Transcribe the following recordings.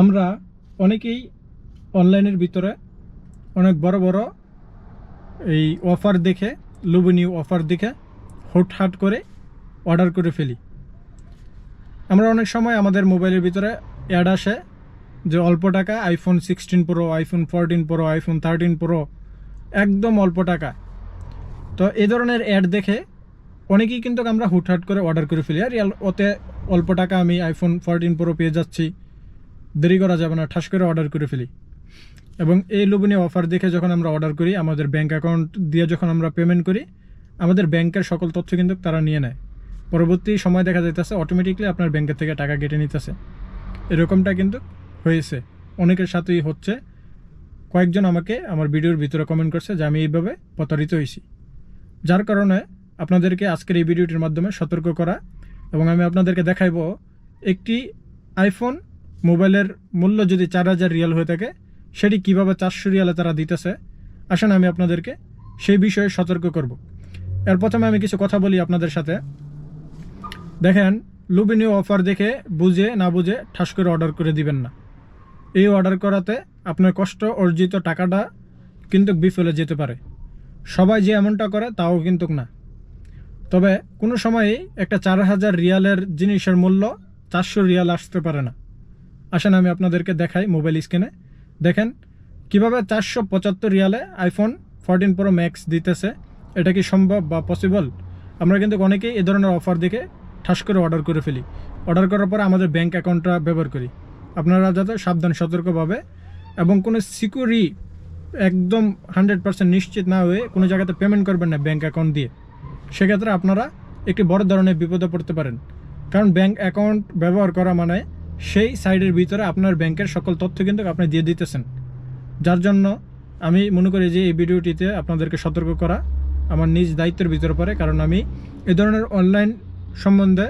আমরা অনেকেই অনলাইনের ভিতরে অনেক বড় বড় এই অফার দেখে, লোভনীয় অফার দেখে হুটহাট করে অর্ডার করে ফেলি। আমরা অনেক সময় আমাদের মোবাইলের ভিতরে অ্যাড আসে যে অল্প টাকা iPhone sixteen pro iPhone fourteen pro iPhone thirteen pro একদম অল্প টাকা। তো এই ধরনের অ্যাড দেখে অনেকেই কিন্তু আমরা হুটহাট করে অর্ডার করে ফেলি। আর ওতে অল্প টাকা আমি আইফোন ফোরটিন প্রো পেয়ে যাচ্ছি। দেরি করা যাবে না, ঠাস করে অর্ডার করে ফেলি। এবং এই লোভনীয় অফার দেখে যখন আমরা অর্ডার করি, আমাদের ব্যাঙ্ক অ্যাকাউন্ট দিয়ে যখন আমরা পেমেন্ট করি, আমাদের ব্যাংকের সকল তথ্য কিন্তু তারা নিয়ে নেয়। পরবর্তী সময় দেখা যাইতেছে অটোমেটিকলি আপনার ব্যাংকের থেকে টাকা কেটে নিতেছে। এরকমটা কিন্তু হয়েছে। অনেকের সাথেই হচ্ছে। কয়েকজন আমাকে আমার ভিডিওর ভিতরে কমেন্ট করছে যে আমি এইভাবে প্রতারিত হয়েছি যার কারণে আপনাদেরকে আজকের এই ভিডিওটির মাধ্যমে সতর্ক করা এবং আমি আপনাদেরকে দেখাইব একটি আইফোন মোবাইলের মূল্য যদি চার হাজার রিয়াল হয়ে থাকে, সেটি কীভাবে চারশো রিয়ালে তারা দিতেছে? আসেন আমি আপনাদেরকে সেই বিষয়ে সতর্ক করব। এর প্রথমে আমি কিছু কথা বলি আপনাদের সাথে। দেখেন লুবিনীয় অফার দেখে বুঝে না বুঝে ঠাস করে অর্ডার করে দিবেন না। এই অর্ডার করাতে আপনার কষ্ট, অর্জিত টাকাটা কিন্তু বিফলে যেতে পারে। সবাই যে এমনটা করে, তাও কিন্তু না। তবে কোনো সময়ই একটা চার হাজার রিয়ালের জিনিসের মূল্য চারশো রিয়াল আসতে পারে না। আসেন আমি আপনাদেরকে দেখাই মোবাইল স্ক্রিনে। দেখেন, কীভাবে চারশো পঁচাত্তর রিয়ালে আইফোন ফোরটিন প্রো ম্যাক্স দিতেছে, এটা কি সম্ভব বা পসিবল আমরা কিন্তু অনেকেই এ ধরনের অফার দেখে ঠাস করে অর্ডার করে ফেলি। অর্ডার করার পর আমাদের ব্যাংক অ্যাকাউন্টটা ব্যবহার করি। আপনারা যাতে সাবধান, সতর্কভাবে এবং কোনো সিকিউরি একদম হান্ড্রেড পার্সেন্ট নিশ্চিত না হয়ে কোনো জায়গাতে পেমেন্ট করবেন না ব্যাঙ্ক অ্যাকাউন্ট দিয়ে। সেক্ষেত্রে আপনারা একটি বড় ধরনের বিপদে পড়তে পারেন। কারণ ব্যাঙ্ক অ্যাকাউন্ট ব্যবহার করা মানে সেই সাইডের ভিতরে আপনার ব্যাংকের সকল তথ্য কিন্তু আপনি দিয়ে দিতেছেন। যার জন্য আমি মনে করি যে এই ভিডিওটিতে আপনাদেরকে সতর্ক করা আমার নিজ দায়িত্বের ভিতরে পড়ে, কারণ আমি এ ধরনের অনলাইন সম্বন্ধে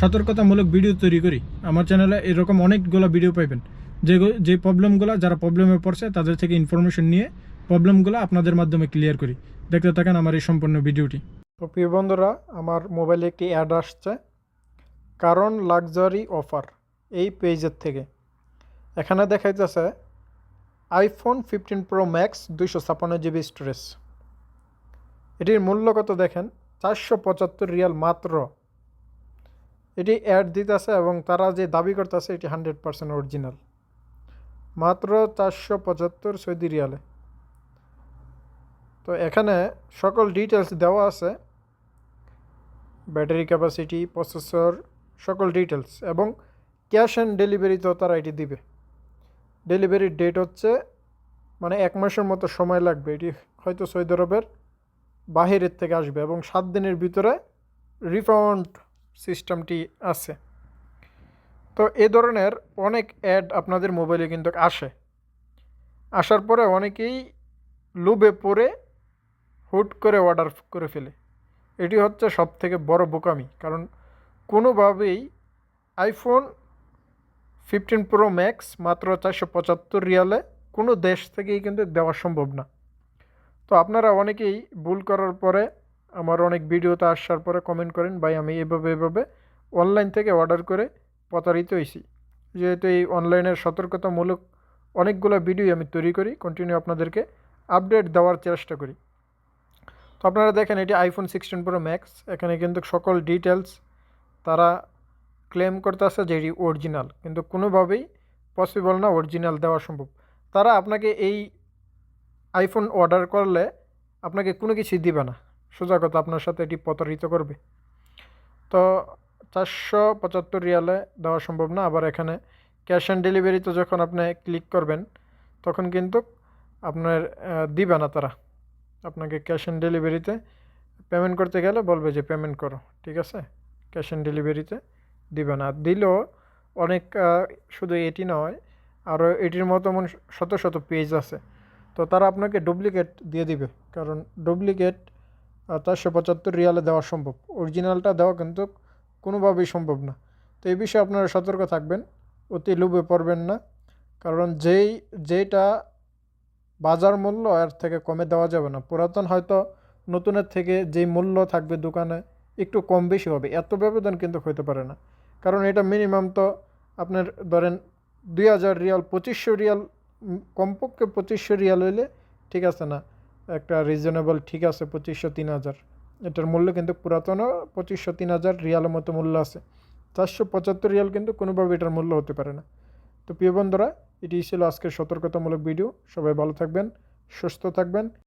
সতর্কতামূলক ভিডিও তৈরি করি। আমার চ্যানেলে এরকম অনেকগুলো ভিডিও পাইবেন, যে যে প্রবলেমগুলো, যারা প্রবলেমে পড়ছে, তাদের থেকে ইনফরমেশন নিয়ে প্রবলেমগুলো আপনাদের মাধ্যমে ক্লিয়ার করি। দেখতে থাকেন আমার এই সম্পূর্ণ ভিডিওটি। তো প্রিয় বন্ধুরা, আমার মোবাইলে একটি অ্যাড আসছে। কারণ লাক্সারি অফার এই পেজের থেকে। এখানে দেখাইতেছে আইফোন ফিফটিন প্রো ম্যাক্স দুইশো ছাপ্পান্ন জিবি স্টোরেজ এটির মূল্য কত দেখেন? চারশো পঁচাত্তর রিয়াল মাত্র। এটি অ্যাড দিতেছে এবং তারা যে দাবি করতেছে, এটি হান্ড্রেড পার্সেন্ট অরিজিনাল মাত্র চারশো পঁচাত্তর সৌদি রিয়ালে। তো এখানে সকল ডিটেলস দেওয়া আছে। ব্যাটারি ক্যাপাসিটি প্রসেসর সকল ডিটেলস এবং ক্যাশ অ্যান্ড ডেলিভারিতেও তারা এটি দিবে। ডেলিভারির ডেট হচ্ছে মানে এক মাসের মতো সময় লাগবে। এটি হয়তো সৌদি আরবের বাহিরের থেকে আসবে এবং সাত দিনের ভিতরে রিফাউন্ড সিস্টেমটি আছে। তো এ ধরনের অনেক অ্যাড আপনাদের মোবাইলে কিন্তু আসে। আসার পরে অনেকেই লুবে পড়ে হুট করে অর্ডার করে ফেলে। এটি হচ্ছে সব থেকে বড় বোকামি, কারণ কোনোভাবেই আইফোন ফিফটিন প্রো ম্যাক্স মাত্র চারশো পঁচাত্তর রিয়ালে। কোনো দেশ থেকেই কিন্তু দেওয়া সম্ভব না। তো আপনারা অনেকেই ভুল করার পরে আমার অনেক ভিডিওতে আসার পরে কমেন্ট করেন, ভাই, আমি এভাবে এভাবে অনলাইন থেকে অর্ডার করে প্রতারিত হয়েছি। যেহেতু এই অনলাইনের সতর্কতামূলক অনেকগুলো ভিডিও আমি তৈরি করি কন্টিনিউ আপনাদেরকে আপডেট দেওয়ার চেষ্টা করি। তো আপনারা দেখেন, এটি আইফোন সিক্সটিন প্রো ম্যাক্স এখানে কিন্তু সকল ডিটেলস তারা ক্লেম করতেছে যে এটি অরিজিনাল, কিন্তু কোনোভাবেই পসিবল না অরিজিনাল দেওয়া সম্ভব। তারা আপনাকে এই আইফোন অর্ডার করলে আপনাকে কোনো কিছুই দিবে না। সোজা কথা, আপনার সাথে এটি প্রতারিত করবে। তো চারশো পঁচাত্তর রিয়ালে দেওয়া সম্ভব না। আবার এখানে ক্যাশ অন ডেলিভারিতে যখন আপনি ক্লিক করবেন, তখন কিন্তু আপনার দিবে না তারা। আপনাকে ক্যাশ অন ডেলিভারিতে পেমেন্ট করতে গেলে বলবে যে পেমেন্ট করো, ঠিক আছে? ক্যাশ অন ডেলিভারিতে দিবে না। দিলেও অনেক শুধু এটি নয় আরও এটির মতো মন শত শত পেজ আছে। তো তারা আপনাকে ডুপ্লিকেট দিয়ে দিবে। কারণ ডুপ্লিকেট চারশো পঁচাত্তর রিয়ালে দেওয়া সম্ভব। অরিজিনালটা দেওয়া কিন্তু কোনোভাবেই সম্ভব না। তো এই বিষয়ে আপনারা সতর্ক থাকবেন, অতি লোভে পড়বেন না। কারণ যেই, যেইটা বাজার মূল্য, এর থেকে কমে দেওয়া যাবে না। পুরাতন হয়তো নতুনের থেকে যেই মূল্য থাকবে দোকানে, একটু কম বেশি হবে। এত ব্যবধান কিন্তু হতে পারে না। কারণ এটা মিনিমাম তো আপনার ধরেন দুই হাজার রিয়াল, পঁচিশশো রিয়াল, কমপক্ষে পঁচিশশো রিয়াল হইলে ঠিক আছে না। একটা রিজনেবল ঠিক আছে পঁচিশশো, তিন হাজার। এটার মূল্য কিন্তু পুরাতনও পঁচিশশো, তিন হাজার রিয়ালের মতো মূল্য আছে। চারশো পঁচাত্তর রিয়াল কিন্তু কোনোভাবে এটার মূল্য হতে পারে না। তো প্রিয় বন্ধুরা, এটি ছিল আজকের সতর্কতামূলক ভিডিও সবাই ভালো থাকবেন, সুস্থ থাকবেন।